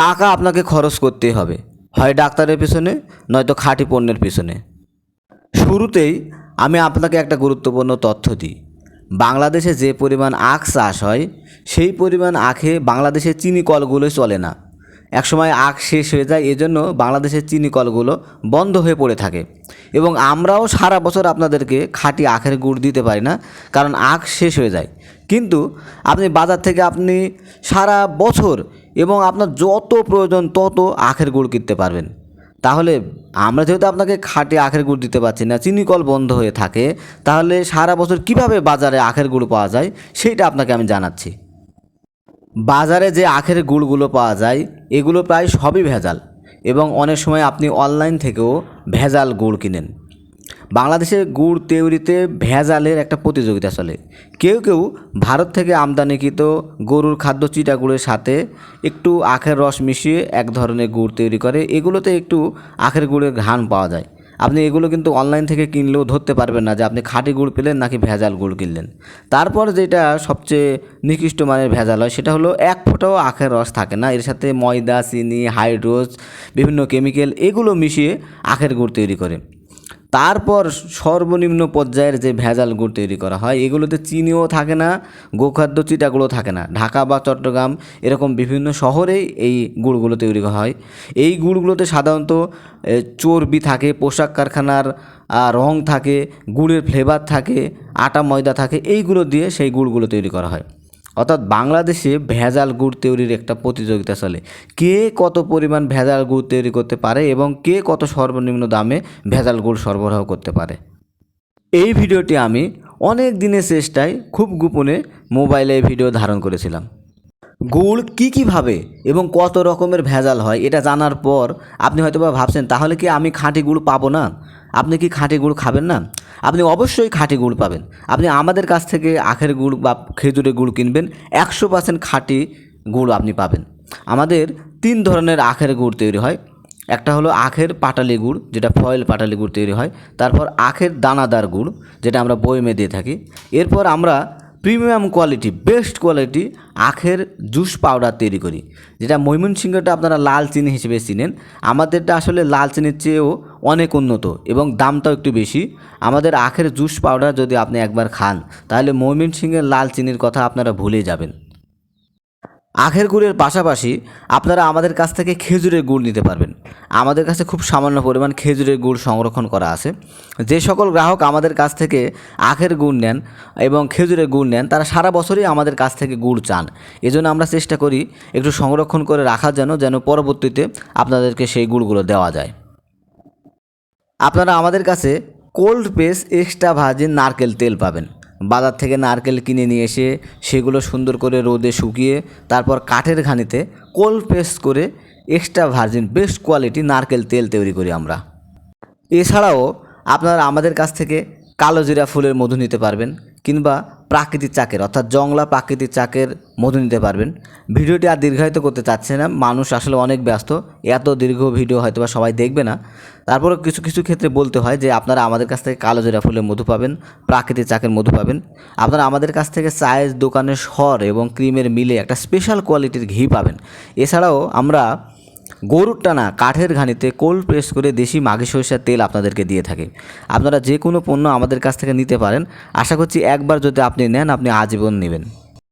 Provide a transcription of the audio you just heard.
টাকা আপনাকে খরচ করতেই হবে। হয় ডাক্তারের পিছনে, নয়তো খাঁটি পণ্যের পিছনে। শুরুতেই আমি আপনাকে একটা গুরুত্বপূর্ণ তথ্য দিই। বাংলাদেশে যে পরিমাণ আখ চাষ হয়, সেই পরিমাণ আখে বাংলাদেশের চিনি কলগুলো চলে না। একসময় আখ শেষ হয়ে যায়, এজন্য বাংলাদেশের চিনি কলগুলো বন্ধ হয়ে পড়ে থাকে। এবং আমরাও সারা বছর আপনাদেরকে খাঁটি আখের গুড় দিতে পারি না, কারণ আখ শেষ হয়ে যায়। কিন্তু আপনি বাজার থেকে আপনি সারা বছর এবং আপনার যত প্রয়োজন তত আখের গুড় কিনতে পারবেন। তাহলে আমরা যেহেতু আপনাকে খাঁটি আখের গুড় দিতে পারছি না, চিনি কল বন্ধ হয়ে থাকে, তাহলে সারা বছর কীভাবে বাজারে আখের গুড় পাওয়া যায় সেইটা আপনাকে আমি জানাচ্ছি। বাজারে যে আখের গুড়গুলো পাওয়া যায়, এগুলো প্রায় সবই ভেজাল এবং অনেক সময় আপনি অনলাইন থেকেও ভেজাল গুড় কিনেন। বাংলাদেশের গুড় তৈরিতে ভেজালের একটা প্রতিযোগিতা চলে। কেউ কেউ ভারত থেকে আমদানিকৃত গরুর খাদ্য চিটা গুড়ের সাথে একটু আখের রস মিশিয়ে এক ধরনের গুড় তৈরি করে। এগুলোতে একটু আখের গুড়ের ঘ্রাণ পাওয়া যায়। আপনি এগুলো কিন্তু অনলাইন থেকে কিনলেও ধরতে পারবেন না যে আপনি খাঁটি গুড় পেলেন নাকি ভেজাল গুড় কিনলেন। তারপর যেটা সবচেয়ে নিকৃষ্ট মানের ভেজাল হয় সেটা হলো এক ফোঁটাও আখের রস থাকে না। এর সাথে ময়দা, চিনি, হাইড্রোজ, বিভিন্ন কেমিক্যাল এগুলো মিশিয়ে আখের গুড় তৈরি করে। তারপর সর্বনিম্ন পর্যায়ের যে ভেজাল গুড় তৈরি করা হয়, এগুলোতে চিনিও থাকে না, গোখাদ্য চিটাগুলো থাকে না। ঢাকা বা চট্টগ্রাম এরকম বিভিন্ন শহরেই এই গুড়গুলো তৈরি করা হয়। এই গুড়গুলোতে সাধারণত চর্বি থাকে, পোশাক কারখানার রং থাকে, গুড়ের ফ্লেভার থাকে, আটা ময়দা থাকে, এইগুলো দিয়ে সেই গুড়গুলো তৈরি করা হয়। অর্থাৎ বাংলাদেশে ভেজাল গুড় তৈরির একটা প্রতিযোগিতা চলে। কে কত পরিমাণ ভেজাল গুড় তৈরি করতে পারে এবং কে কত সর্বনিম্ন দামে ভেজাল গুড় সরবরাহ করতে পারে? এই ভিডিওটি আমি অনেক দিনের চেষ্টায় খুব গোপনে মোবাইলে ভিডিও ধারণ করেছিলাম। গুড় কী কীভাবে এবং কত রকমের ভেজাল হয় এটা জানার পর আপনি হয়তো বা ভাবছেন, তাহলে কি আমি খাঁটি গুড় পাবো না? আপনি কি খাঁটি গুড় খাবেন না? আপনি অবশ্যই খাঁটি গুড় পাবেন। আপনি আমাদের কাছ থেকে আখের গুড় বা খেজুরের গুড় কিনবেন, একশো পার্সেন্ট খাঁটি গুড় আপনি পাবেন। আমাদের তিন ধরনের আখের গুড় তৈরি হয়। একটা হলো আখের পাটালি গুড়, যেটা ফয়েল পাটালি গুড় তৈরি হয়। তারপর আখের দানাদার গুড়, যেটা আমরা বয়মে দিয়ে থাকি। এরপর আমরা প্রিমিয়াম কোয়ালিটি, বেস্ট কোয়ালিটি আখের জুস পাউডার তৈরি করি, যেটা ময়মনসিংহটা আপনারা লাল চিনি হিসেবে চিনেন। আমাদেরটা আসলে লাল চিনির চেয়েও অনেক উন্নত এবং দামটাও একটু বেশি। আমাদের আখের জুস পাউডার যদি আপনি একবার খান, তাহলে ময়মনসিংহের লাল চিনির কথা আপনারা ভুলে যাবেন। আখের গুড়ের পাশাপাশি আপনারা আমাদের কাছ থেকে খেজুরের গুড় নিতে পারবেন। আমাদের কাছে খুব সামান্য পরিমাণ খেজুরের গুড় সংরক্ষণ করা আছে। যে সকল গ্রাহক আমাদের কাছ থেকে আখের গুড় নেন এবং খেজুরের গুড় নেন, তারা সারা বছরই আমাদের কাছ থেকে গুড় চান। এজন্য আমরা চেষ্টা করি একটু সংরক্ষণ করে রাখার জন্য যেন পরবর্তীতে আপনাদেরকে সেই গুড়গুলো দেওয়া যায়। আপনারা আমাদের কাছে কোল্ড প্রেস এক্সট্রা ভার্জিন নারকেল তেল পাবেন। বাজার থেকে নারকেল কিনে নিয়ে এসে সেগুলো সুন্দর করে রোদে শুকিয়ে তারপর কাঠের ঘানিতে কোল্ড প্রেস করে এক্সট্রা ভার্জিন বেস্ট কোয়ালিটি নারকেল তেল তৈরি করি আমরা। এছাড়াও আপনারা আমাদের কাছ থেকে কালো জিরা ফুলের মধু নিতে পারবেন। কিংবা প্রাকৃতিক চাকের, অর্থাৎ জংলা প্রাকৃতিক চাকের মধু নিতে পারবেন। ভিডিওটি আর দীর্ঘায়িত করতে চাচ্ছে না, মানুষ আসলে অনেক ব্যস্ত, এত দীর্ঘ ভিডিও হয়তো বা সবাই দেখবে না। তারপরে কিছু কিছু ক্ষেত্রে বলতে হয় যে আপনারা আমাদের কাছ থেকে কালো জোড়া ফুলের মধু পাবেন, প্রাকৃতিক চাকের মধু পাবেন। আপনারা আমাদের কাছ থেকে চায়ের দোকানের স্বর এবং ক্রিমের মিলে একটা স্পেশাল কোয়ালিটির ঘি পাবেন। এছাড়াও আমরা গরুর টানা কাঠের ঘানিতে কোল্ড প্রেস করে দেশি মাঘি সরিষার তেল আপনাদেরকে দিয়ে থাকে। আপনারা যে কোনো পণ্য আমাদের কাছ থেকে নিতে পারেন। আশা করছি একবার যদি আপনি নেন, আপনি আজীবন নেবেন।